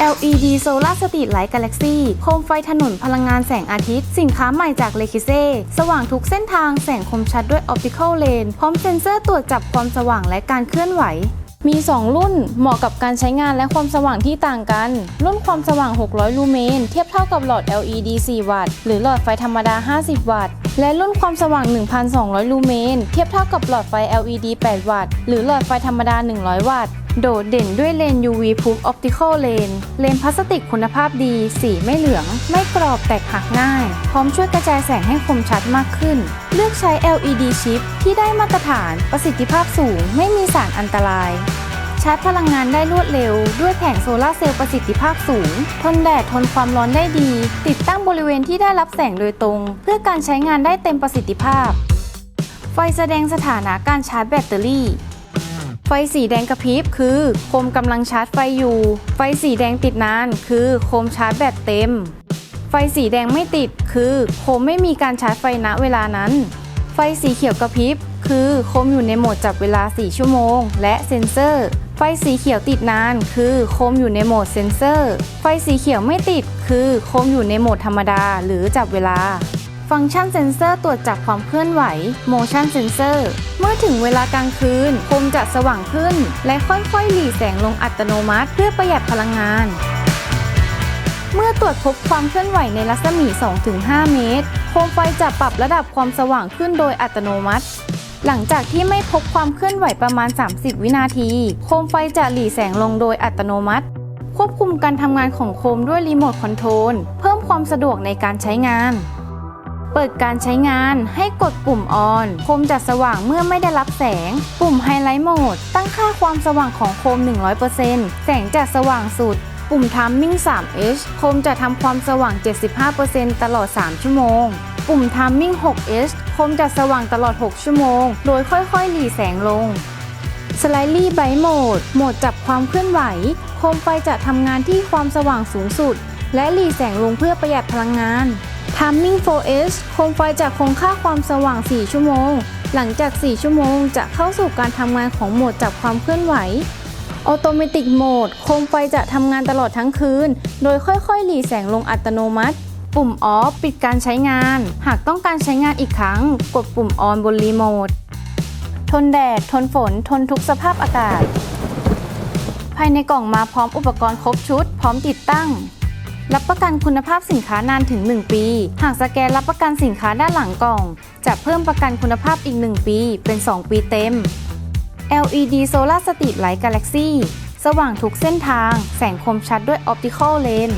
LED Solar Street Light Galaxy โคมไฟถนนพลังงานแสงอาทิตย์ สินค้าใหม่จากเลคิเซ่สว่างทุกเส้นทางแสงคมชัดด้วย Optical Lane พร้อมเซ็นเซอร์ตรวจจับความสว่างและการเคลื่อนไหวมี 2 รุ่น เหมาะกับการใช้งานและความสว่างที่ต่างกัน รุ่นความสว่าง 600 ลูเมน เทียบเท่ากับหลอด LED 4 วัตต์ หรือหลอดไฟธรรมดา 50 วัตต์ และรุ่นความสว่าง 1,200 ลูเมน เทียบเท่ากับหลอดไฟ LED 8 วัตต์ หรือหลอดไฟธรรมดา 100 วัตต์ โดดเด่นด้วยเลน UV Proof Optical Lane เลนพลาสติกคุณภาพดี สีไม่เหลือง ไม่กรอบแตกหักง่าย พร้อมช่วยกระจายแสงให้คมชัดมากขึ้น เลือกใช้ LED ชิปที่ได้มาตรฐานประสิทธิภาพสูง ไม่มีสารอันตรายชาร์จพลังงานได้รวดเร็ว ด้วยแผงโซลาร์เซลล์ประสิทธิภาพสูง ทนแดดทนความร้อนได้ดี ติดตั้งบริเวณที่ได้รับแสงโดยตรง เพื่อการใช้งานได้เต็มประสิทธิภาพ ไฟแสดงสถานะการชาร์จแบตเตอรี่ ไฟสีแดงกระพริบคือโคมกำลังชาร์จไฟอยู่ ไฟสีแดงติดนาน คือโคมชาร์จแบตเต็ม ไฟสีแดงไม่ติด คือโคมไม่มีการชาร์จไฟณเวลานั้น ไฟสีเขียวกระพริบคือโคมอยู่ในโหมดจับเวลา 4 ชั่วโมง และเซ็นเซอร์ ไฟสีเขียวติดนาน คือโคมอยู่ในโหมดเซ็นเซอร์ ไฟสีเขียวไม่ติด คือโคมอยู่ในโหมดธรรมดาหรือจับเวลา ฟังก์ชันเซ็นเซอร์ตรวจจับความเคลื่อนไหว motion sensor มื่อถึงเวลากลางคืนโคมจะสว่างขึ้น และค่อยๆ หลีแสงลงอัตโนมัติ เพื่อประหยัดพลังงาน เมื่อตรวจพบความเคลื่อนไหวในรัศมี 2-5 เมตร โคมไฟจะปรับระดับความสว่างขึ้นโดยอัตโนมัติหลังจากที่ไม่พบความเคลื่อนไหวประมาณ 30 วินาที โคมไฟจะหลีแสงลงโดยอัตโนมัติ ควบคุมการทำงานของโคมด้วยรีโมทคอนโทรล เพิ่มความสะดวกในการใช้งาน เปิดการใช้งานให้กดปุ่มออน โคมจะสว่างเมื่อไม่ได้รับแสง ปุ่มไฮไลท์โหมด ตั้งค่าความสว่างของโคม 100%แสงจะสว่างสุด ปุ่ม Timing 3H โคมจะทำความสว่าง 75%ตลอด 3 ชั่วโมง ปุ่ม Timing 6H โคมจะสว่างตลอด 6 ชั่วโมง โดยค่อยๆ หลีแสงลง Slightly Bright Mode โหมดจับความเคลื่อนไหว โคมไฟจะทำงานที่ความสว่างสูงสุด และหลีแสงลงเพื่อประหยัดพลังงาน Timing 4S โคมไฟจะคงค่าความสว่าง 4 ชั่วโมง หลังจาก 4 ชั่วโมงจะเข้าสู่การทำงานของโหมดจับความเคลื่อนไหว Automatic Mode โคมไฟจะทำงานตลอดทั้งคืน โดยค่อยๆ หลีแสงลงอัตโนมัติ ปุ่ม Off ปิดการใช้งาน หากต้องการใช้งานอีกครั้ง กดปุ่ม On บนรีโมท ทนแดด ทนฝน ทนทุกสภาพอากาศ ภายในกล่องมาพร้อมอุปกรณ์ครบชุด พร้อมติดตั้ง รับประกันคุณภาพสินค้านานถึง 1 ปี หากสแกนรับประกันสินค้าด้านหลังกล่อง จะเพิ่มประกันคุณภาพอีก 1 ปี เป็น 2 ปีเต็ม LED Solar Street Light Galaxy สว่างทุกเส้นทาง แสงคมชัดด้วย Optical Lane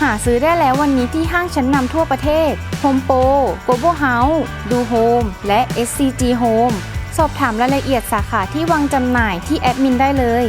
หาซื้อได้แล้ววันนี้ที่ห้างชั้นนำทั่วประเทศ Home Pro, Global House, Do Home และ SCG Home สอบถามรายละเอียดสาขาที่วางจำหน่ายที่แอดมินได้เลย